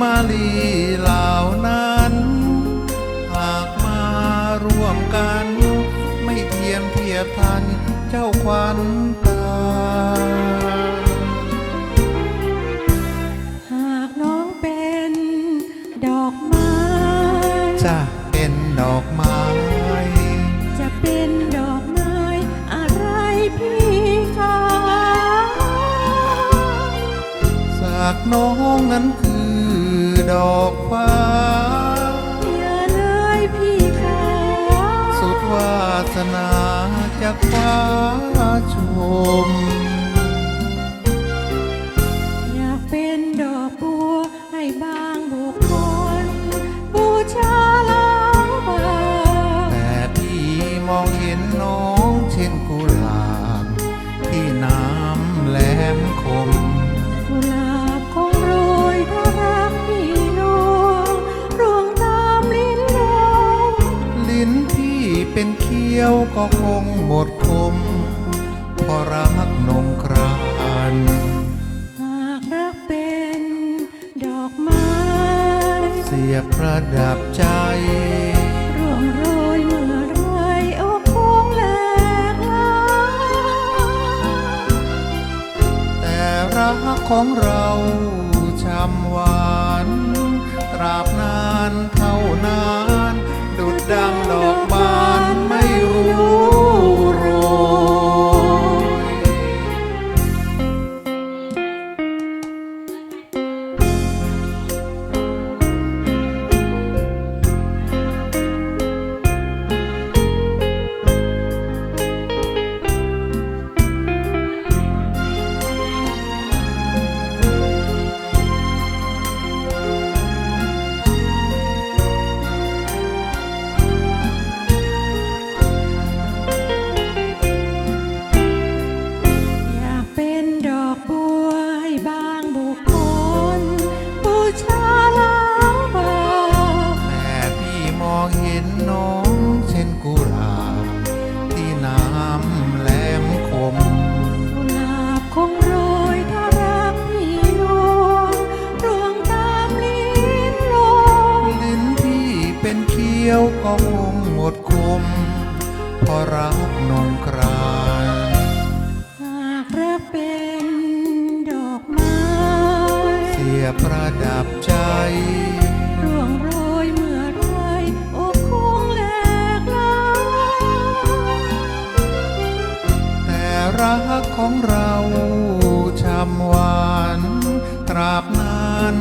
มาลีเหล่านั้น หากมาร่วมกัน ไม่เทียมเทียบทันเจ้าควันตา หากน้องเป็นดอกไม้ จะเป็นดอกไม้ จะเป็นดอกไม้อะไรพี่คะสากน้องนั้นคือ ดอกฟ้า อย่าเลยพี่คะสุดวาสนาจากฟ้าชม อยากเป็นดอกบัวให้บางบุคคลบูชาล้างบาปแต่พี่มองเห็นน้อง เป็นเคี้ยวก็คงหมดคมเพราะรักนงครานหากรักเป็นดอกไม้ เสียบประดับใจร่วงโรยเมื่อไรโอ้คงแหลกลายแต่รักของเราช่ำหวาน ตราบนานเท่านาน ยวก็คงหมดคมเพราะรักนงครานหากรักเป็นดอกไม้ เสียประดับใจ ร่วงโรยเมื่อไรโอ้คงแหลกลายแต่รักของเราช่ำหวาน ตราบนาน